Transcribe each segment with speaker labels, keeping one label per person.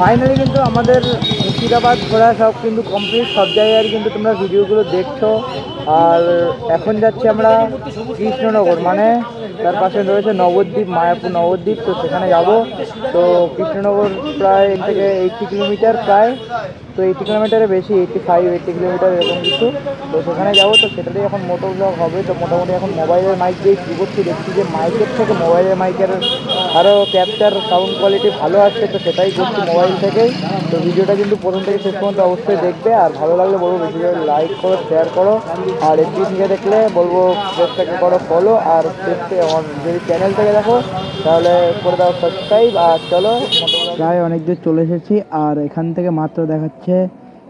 Speaker 1: Finally কিন্তু আমাদের মুর্শিদাবাদ ঘোরা সব কিন্তু কমপ্লিট সব জায়গায় কিন্তু তোমরা ভিডিওগুলো দেখছ। আর এখন যাচ্ছি আমরা কৃষ্ণনগর মানে তার পাশে রয়েছে নবদ্বীপ, মায়াপুর নবদ্বীপ, তো সেখানে যাব। তো কৃষ্ণনগর প্রায় থেকে এইটটি কিলোমিটার প্রায়। তো এইটি কিলোমিটারের বেশি এইটটি ফাইভ এইটটি কিলোমিটার এরকম কিছু। তো সেখানে যাব, তো সেটাতেই এখন মোটো ব্লগ হবে। তো মোটামুটি এখন মোবাইলের মাইক দিয়ে কী করছি, দেখছি যে মাইকের থেকে মোবাইলের মাইকের আরও ক্যাপচার সাউন্ড কোয়ালিটি ভালো আসছে, তো সেটাই করছি মোবাইল থেকেই। তো ভিডিওটা কিন্তু প্রথম থেকে শেষ পর্যন্ত অবশ্যই দেখবে। আর ভালো লাগলে বলব বেশি করে লাইক করো শেয়ার করো। আর এমপি থেকে দেখলে বলব পেজটাকে করো ফলো আর পেজকে আমার যদি চ্যানেল থেকে দেখো তাহলে করে দাও সাবস্ক্রাইব আর চলো প্রায় অনেক দূর চলে এসেছি আর এখান থেকে মাত্র দেখাচ্ছে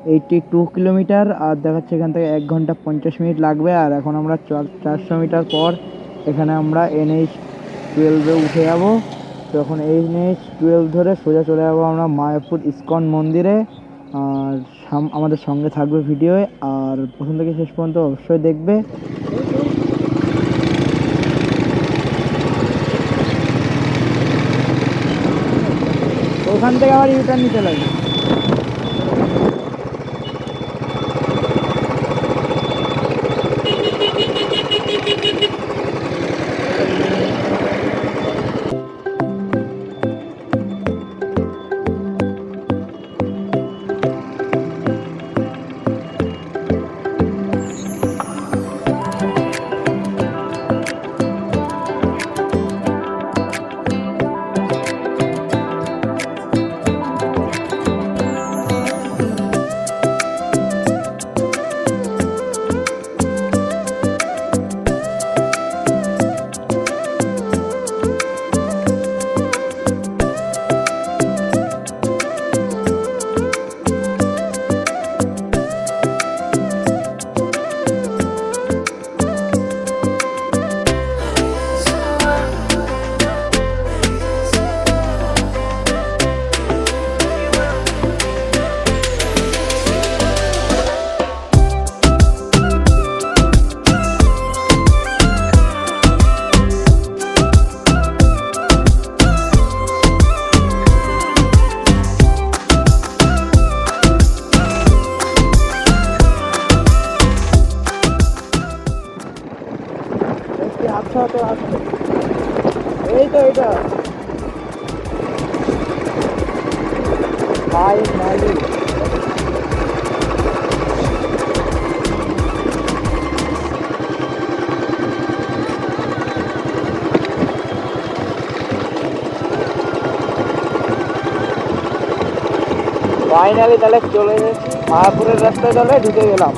Speaker 1: এইটটি টু কিলোমিটার আর দেখাচ্ছে এখান থেকে এক ঘণ্টা পঞ্চাশ মিনিট লাগবে আর এখন আমরা চার- চারশো মিটার পর এখানে আমরা এনএইচ টুয়েলভে উঠে যাব। তখন এখন এনএইচ টুয়েলভ ধরে সোজা চলে যাব আমরা মায়াপুর ইস্কন মন্দিরে। আর আমাদের সঙ্গে থাকবে ভিডিওয়ে আর প্রথম থেকে শেষ পর্যন্ত অবশ্যই দেখবে। ওখান থেকে আবার ইউটার্ন নিতে লাগে আচ্ছা তো এই তো এটা ভাই, মালিক। ফাইনালি তাহলে চলে মায়াপুরের রাস্তায় তাহলে ঢুকে গেলাম।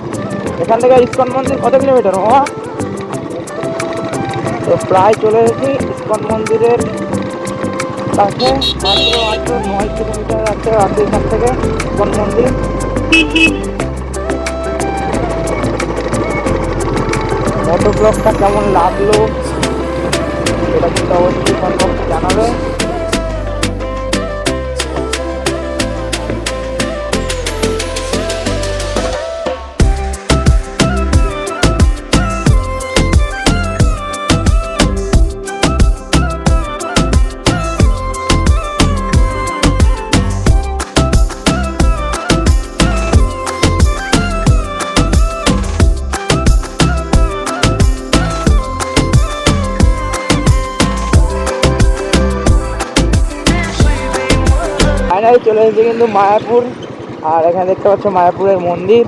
Speaker 1: এখান থেকে ইস্কন মন্দির কত কিলোমিটার? মামা তো প্রায় চলে এসেছি ইস্কন মন্দিরের কাছে, মাত্র মাত্র নয় কিলোমিটার আছে এখান থেকে ইস্কন মন্দির। মোটো ব্লগটা কেমন লাগল? সেটা কিন্তু অবশ্যই কনফার্ম জানাবে। ফাইনালি চলে এসেছে কিন্তু মায়াপুর। আর এখানে দেখতে পাচ্ছ মায়াপুরের মন্দির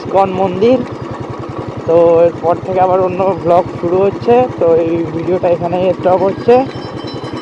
Speaker 1: স্কন মন্দির। তো এরপর থেকে আবার অন্য ব্লগ শুরু হচ্ছে। তো এই ভিডিওটা এখানেই স্টপ হচ্ছে।